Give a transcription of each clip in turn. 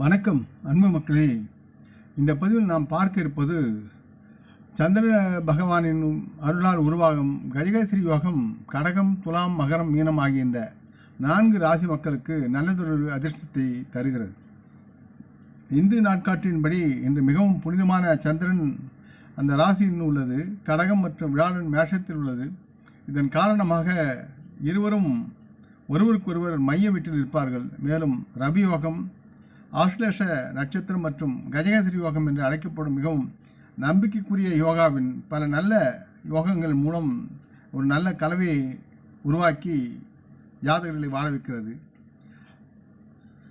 வணக்கம் அன்பு மக்களே. இந்த பதிவில் நாம் பார்க்க இருப்பது சந்திர பகவானின் அருளால் உருவாகும் கஜகேசரி யோகம் கடகம் துலாம் மகரம் மீனம் ஆகிய இந்த நான்கு ராசி மக்களுக்கு நல்லதொரு அதிர்ஷ்டத்தை தருகிறது. இந்து நாட்காட்டின்படி இன்று மிகவும் புனிதமான சந்திரன் அந்த ராசியின் உள்ளது. கடகம் மற்றும் விழாவின் மேஷத்தில் உள்ளது. இதன் காரணமாக இருவரும் ஒருவருக்கொருவர் மைய வீட்டில் இருப்பார்கள். மேலும் ரவி யோகம் ஆஸ்லேஷ நட்சத்திரம் மற்றும் கஜகேசரி யோகம் என்று அழைக்கப்படும் மிகவும் நம்பிக்கைக்குரிய யோகாவின் பல நல்ல யோகங்கள் மூலம் ஒரு நல்ல கலவையை உருவாக்கி ஜாதகர்களை வாழ வைக்கிறது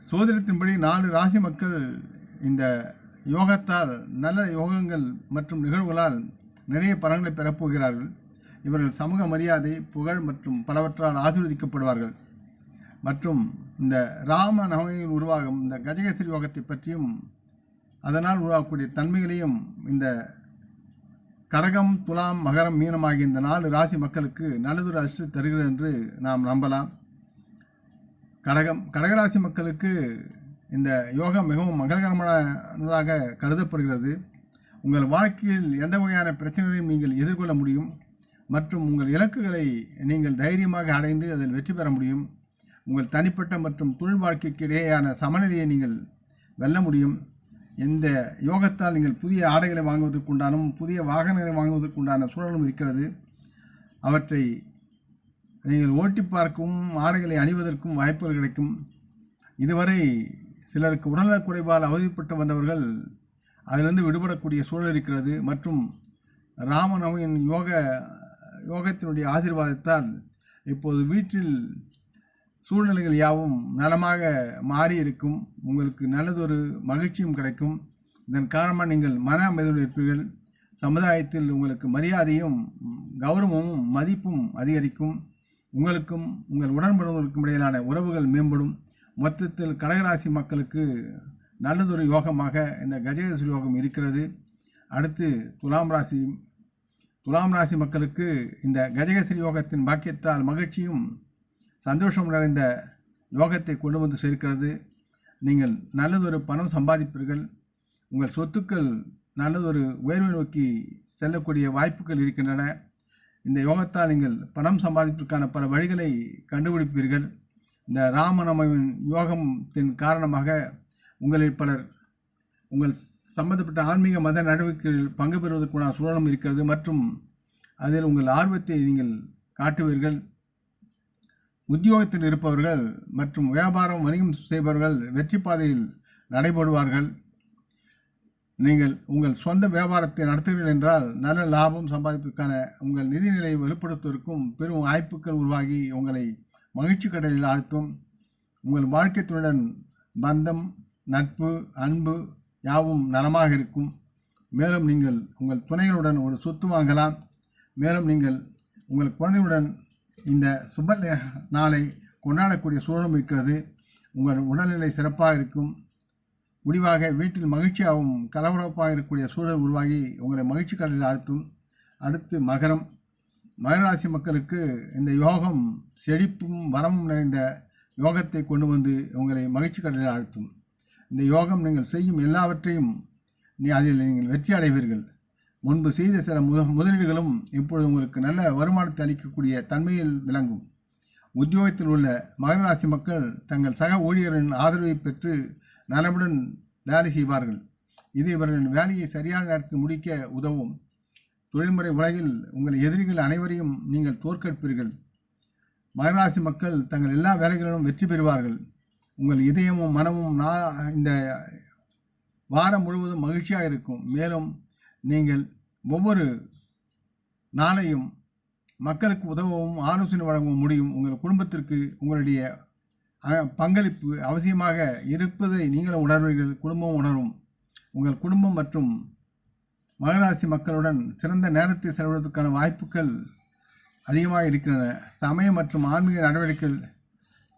சோதனத்தின்படி நாலு ராசி மக்கள் இந்த யோகத்தால் நல்ல யோகங்கள் மற்றும் நிகழ்வுகளால் நிறைய பலன்களை பெறப்போகிறார்கள். இவர்கள் சமூக மரியாதை புகழ் மற்றும் பலவற்றால் ஆசீர்வதிக்கப்படுவார்கள். மற்றும் இந்த ராம நவமியின் உருவாகும் இந்த கஜகேசரி யோகத்தை பற்றியும் அதனால் உருவாகக்கூடிய தன்மைகளையும் இந்த கடகம் துலாம் மகரம் மீனம் ஆகிய இந்த நாலு ராசி மக்களுக்கு நல்லதொரு அஷ்டு தருகிறது என்று நாம் நம்பலாம். கடகம் கடகராசி மக்களுக்கு இந்த யோகம் மிகவும் மங்களகரமானதாக கருதப்படுகிறது. உங்கள் வாழ்க்கையில் எந்த வகையான பிரச்சனைகளையும் நீங்கள் எதிர்கொள்ள முடியும். மற்றும் உங்கள் இலக்குகளை நீங்கள் தைரியமாக அடைந்து அதில் வெற்றி பெற முடியும். உங்கள் தனிப்பட்ட மற்றும் தொழில் வாழ்க்கைக்கு இடையேயான சமநிலையை நீங்கள் வெல்ல முடியும். எந்த யோகத்தால் நீங்கள் புதிய ஆடைகளை வாங்குவதற்குண்டானும் புதிய வாகனங்களை வாங்குவதற்குண்டான சூழலும் இருக்கிறது. அவற்றை நீங்கள் ஓட்டி பார்க்கவும் ஆடைகளை அணிவதற்கும் வாய்ப்புகள் கிடைக்கும். இதுவரை சிலருக்கு உடல்நலக் குறைவால் அவதிப்பட்டு வந்தவர்கள் அதிலிருந்து விடுபடக்கூடிய சூழல் இருக்கிறது. மற்றும் ராமநவமியின் யோக யோகத்தினுடைய ஆசீர்வாதத்தால் இப்போது வீட்டில் சூழ்நிலைகள் யாவும் நலமாக மாறி இருக்கும் உங்களுக்கு நல்லதொரு மகிழ்ச்சியும் கிடைக்கும். இதன் காரணமாக நீங்கள் மன அமைதியோடு இருப்பீர்கள் சமுதாயத்தில் உங்களுக்கு மரியாதையும் கௌரவமும் மதிப்பும் அதிகரிக்கும். உங்களுக்கும் உங்கள் உடன்படுவதற்கும் இடையிலான உறவுகள் மேம்படும். மொத்தத்தில் கடகராசி மக்களுக்கு நல்லதொரு யோகமாக இந்த கஜகேஸ்வரி யோகம் இருக்கிறது. அடுத்து துலாம் ராசி. துலாம் ராசி மக்களுக்கு இந்த கஜகேசரி யோகத்தின் பாக்கியத்தால் மகிழ்ச்சியும் சந்தோஷம் நிறைந்த யோகத்தை கொண்டு வந்து சேர்க்கிறது. நீங்கள் நல்லதொரு பணம் சம்பாதிப்பீர்கள். உங்கள் சொத்துக்கள் நல்லதொரு உயர்வை நோக்கி செல்லக்கூடிய வாய்ப்புகள் இருக்கின்றன. இந்த யோகத்தால் நீங்கள் பணம் சம்பாதிப்பதற்கான பல வழிகளை கண்டுபிடிப்பீர்கள். இந்த ராமநவமின் யோகத்தின் காரணமாக உங்களில் பலர் உங்கள் சம்பந்தப்பட்ட ஆன்மீக மத நடவடிக்கைகளில் பங்கு பெறுவதற்குண்டான சூழலும் இருக்கிறது. மற்றும் அதில் உங்கள் ஆர்வத்தை நீங்கள் காட்டுவீர்கள். உத்தியோகத்தில் இருப்பவர்கள் மற்றும் வியாபாரம் வணிகம் செய்பவர்கள் வெற்றி பாதையில் நடைபெறுவார்கள். நீங்கள் உங்கள் சொந்த வியாபாரத்தை நடத்துகிறீர்கள் என்றால் நல்ல லாபம் சம்பாதிப்பதற்கான உங்கள் நிதிநிலையை வலுப்படுத்துவதற்கும் பெரும் வாய்ப்புகள் உருவாகி உங்களை மகிழ்ச்சி கடலில் ஆழ்த்தும். உங்கள் வாழ்க்கைத்துடன் பந்தம் நட்பு அன்பு யாவும் நலமாக இருக்கும். மேலும் நீங்கள் உங்கள் துணைகளுடன் ஒரு சொத்து வாங்கலாம். மேலும் நீங்கள் உங்கள் குழந்தையுடன் இந்த சுப நாளை கொண்டாடக்கூடிய சூழலும் இருக்கிறது. உங்கள் உடல்நிலை சிறப்பாக இருக்கும். முடிவாக வீட்டில் மகிழ்ச்சியாகவும் கலவரப்பாக இருக்கக்கூடிய சூழல் உருவாகி உங்களை மகிழ்ச்சி கடலில் ஆழ்த்தும். அடுத்து மகரம். மகராசி மக்களுக்கு இந்த யோகம் செழிப்பும் வரமும் நிறைந்த யோகத்தை கொண்டு வந்து உங்களை மகிழ்ச்சி கடலில் ஆழ்த்தும். இந்த யோகம் நீங்கள் செய்யும் எல்லாவற்றையும் நீ அதில் நீங்கள் வெற்றி அடைவீர்கள். முன்பு செய்த சில முத முதலீடுகளும் இப்பொழுது உங்களுக்கு நல்ல வருமானத்தை அளிக்கக்கூடிய தன்மையில் விளங்கும். உத்தியோகத்தில் உள்ள மகராசி மக்கள் தங்கள் சக ஊழியரின் ஆதரவை பெற்று நலமுடன் வேலை செய்வார்கள். இது இவர்களின் வேலையை சரியான நேரத்தில் முடிக்க உதவும். தொழில்முறை உலகில் உங்கள் எதிரிகள் அனைவரையும் நீங்கள் தோற்கடிப்பீர்கள். மகராசி மக்கள் தங்கள் எல்லா வேலைகளிலும் வெற்றி பெறுவார்கள். உங்கள் இதயமும் மனமும் நான் இந்த வாரம் முழுவதும் மகிழ்ச்சியாக இருக்கும். மேலும் நீங்கள் ஒவ்வொரு நாளையும் மக்களுக்கு உதவவும் ஆலோசனை வழங்கவும் முடியும். உங்கள் குடும்பத்திற்கு உங்களுடைய பங்களிப்பு அவசியமாக இருப்பதை நீங்களும் உணர்வீர்கள். குடும்பம் உணரும். உங்கள் குடும்பம் மற்றும் மகராசி மக்களுடன் சிறந்த நேரத்தை செலவிடுவதற்கான வாய்ப்புகள் அதிகமாக இருக்கின்றன. சமய மற்றும் ஆன்மீக நடவடிக்கைகள்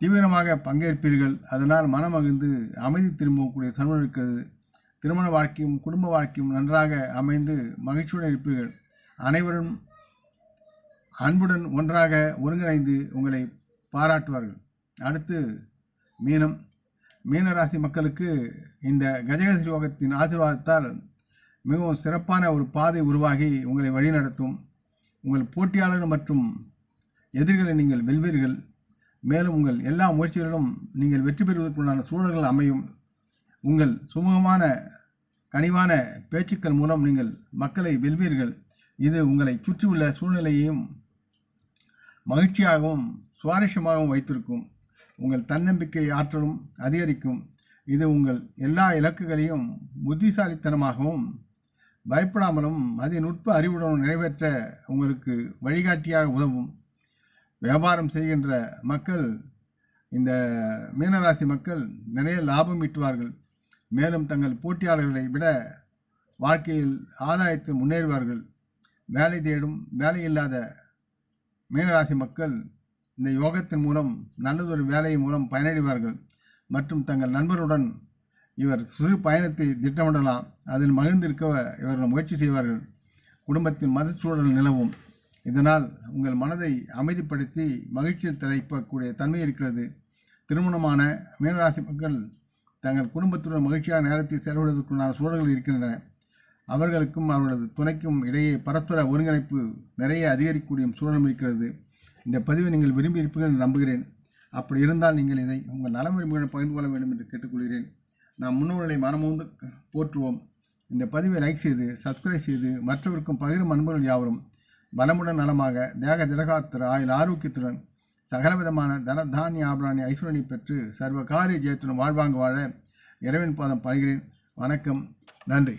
தீவிரமாக பங்கேற்பீர்கள். அதனால் மனமகிழ்ந்து அமைதி திரும்பக்கூடிய சூழல் இருக்கிறது. திருமண வாழ்க்கையும் குடும்ப வாழ்க்கையும் நன்றாக அமைந்து மகிழ்ச்சியுடன் இருப்பீர்கள். அனைவரும் அன்புடன் ஒன்றாக ஒருங்கிணைந்து உங்களை பாராட்டுவார்கள். அடுத்து மீனம். மீனராசி மக்களுக்கு இந்த கஜகசி யோகத்தின் ஆசீர்வாதத்தால் மிகவும் சிறப்பான ஒரு பாதை உருவாகி உங்களை வழிநடத்தும். உங்கள் போட்டியாளர்கள் மற்றும் எதிரிகளை நீங்கள் வெல்வீர்கள். மேலும் உங்கள் எல்லா முயற்சிகளிலும் நீங்கள் வெற்றி பெறுவதற்குண்டான சூழல்கள் அமையும். உங்கள் சுமூகமான கனிவான பேச்சுக்கள் மூலம் நீங்கள் மக்களை வெல்வீர்கள். இது உங்களை சுற்றியுள்ள சூழ்நிலையையும் மகிழ்ச்சியாகவும் சுவாரஸ்யமாகவும் வைத்திருக்கும். உங்கள் தன்னம்பிக்கை ஆற்றலும் அதிகரிக்கும். இது உங்கள் எல்லா இலக்குகளையும் புத்திசாலித்தனமாகவும் பயப்படாமலும் அதிநுட்ப அறிவுடனும் நிறைவேற்ற உங்களுக்கு வழிகாட்டியாக உதவும். வியாபாரம் செய்கின்ற மக்கள் இந்த மீனராசி மக்கள் நிறைய லாபம் ஈட்டுவார்கள். மேலும் தங்கள் போட்டியாளர்களை விட வாழ்க்கையில் ஆதாயத்தில் முன்னேறுவார்கள். வேலை தேடும் வேலை இல்லாத மீனராசி மக்கள் இந்த யோகத்தின் மூலம் நல்லதொரு வேலையின் மூலம் பயனடைவார்கள். மற்றும் தங்கள் நண்பருடன் இவர் சிறு பயணத்தை திட்டமிடலாம். அதில் மகிழ்ந்திருக்க இவர்கள் முயற்சி செய்வார்கள். குடும்பத்தின் மத சூழல் நிலவும். இதனால் உங்கள் மனதை அமைதிப்படுத்தி மகிழ்ச்சியில் தலைப்பக்கூடிய தன்மை இருக்கிறது. திருமணமான மீனராசி மக்கள் தங்கள் குடும்பத்துடன் மகிழ்ச்சியான நேரத்தை செலவிடுவதற்குண்டான சூழல்கள் இருக்கின்றன. அவர்களுக்கும் அவர்களது துணைக்கும் இடையே பரஸ்பர ஒருங்கிணைப்பு நிறைய அதிகரிக்கக்கூடிய சூழலும் இருக்கிறது. இந்த பதிவை நீங்கள் விரும்பி இருப்பீர்கள் என்று நம்புகிறேன். அப்படி இருந்தால் நீங்கள் இதை உங்கள் நலம் விரும்புகளை பகிர்ந்து கொள்ள வேண்டும் என்று கேட்டுக்கொள்கிறேன். நாம் முன்னோர்களை மனமுந்து போற்றுவோம். இந்த பதிவை லைக் செய்து சப்ஸ்கிரைப் செய்து மற்றவருக்கும் பகிரும் அன்பர்கள் யாவரும் வளமுடன் நலமாக தேக திடகாத்திர ஆயுள் ஆரோக்கியத்துடன் சகலவிதமான தனதானிய ஆபராணி ஐஸ்வரணி பெற்று சர்வ காரிய ஜெயத்துடன் வாழ்வாங்க வாழ இறைவன் பாதம் பழகிறேன் வணக்கம். நன்றி.